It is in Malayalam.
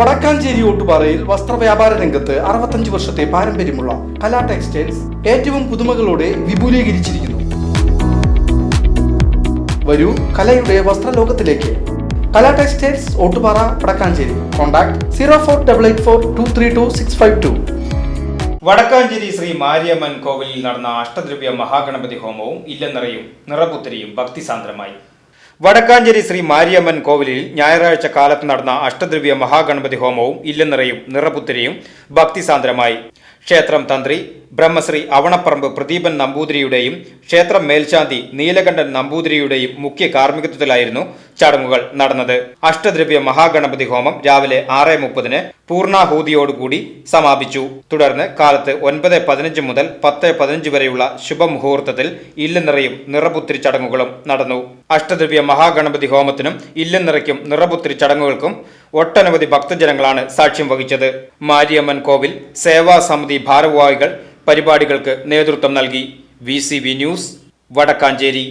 വടക്കാഞ്ചേരി ഓട്ടുപാറയിൽ വസ്ത്രവ്യാപാര രംഗത്ത് അറുപത്തഞ്ച് വർഷത്തെ പാരമ്പര്യമുള്ള കലാ ടെക്സ്റ്റൈൽസ് ഏറ്റവും പുതുമകളോടെ വിപുലീകരിച്ചിരിക്കുന്നു. വരൂ കലയുടെ വസ്ത്രലോകത്തിലേക്ക്. Kala textiles Ottupara Vadakkanchery. Contact zero four double eight four two three two six five two. Vadakkanchery Sri Mariamman കോവിലിൽ നടന്ന അഷ്ടദ്രവ്യ മഹാഗണപതി ഹോമവും ഇല്ലെന്നറയും നിറപുത്തരിയും ഭക്തിസാന്ദ്രമായി. വടക്കാഞ്ചേരി ശ്രീ മാരിയമ്മൻ കോവിലിൽ ഞായറാഴ്ച കാലത്ത് നടന്ന അഷ്ടദ്രവ്യ മഹാഗണപതി ഹോമവും ഇല്ലനിറയും നിറപുത്തിരിയും ഭക്തിസാന്ദ്രമായി. ക്ഷേത്രം തന്ത്രി ബ്രഹ്മശ്രീ അവണപ്പറമ്പ് പ്രദീപൻ നമ്പൂതിരിയുടെയും ക്ഷേത്രം മേൽശാന്തി നീലകണ്ഠൻ നമ്പൂതിരിയുടെയും മുഖ്യ കാർമ്മികത്വത്തിലായിരുന്നു ചടങ്ങുകൾ നടന്നത്. അഷ്ടദ്രവ്യ മഹാഗണപതി ഹോമം രാവിലെ ആറ് മുപ്പതിന് പൂർണാഹൂതിയോടുകൂടി സമാപിച്ചു. തുടർന്ന് കാലത്ത് ഒൻപത് പതിനഞ്ച് മുതൽ പത്ത് പതിനഞ്ച് വരെയുള്ള ശുഭമുഹൂർത്തത്തിൽ ഇല്ലനിറയും നിറപുത്തിരി ചടങ്ങുകളും നടന്നു. അഷ്ടദ്രവ്യ മഹാഗണപതി ഹോമത്തിനും ഇല്ലനിറയ്ക്കും നിറപുത്തിരി ചടങ്ങുകൾക്കും ഒട്ടനവധി ഭക്തജനങ്ങളാണ് സാക്ഷ്യം വഹിച്ചത്. മാരിയമ്മൻ കോവിൽ സേവാ സമിതി ഭാരവാഹികൾ പരിപാടികൾക്ക് നേതൃത്വം നൽകി. V news Vadakkanchery.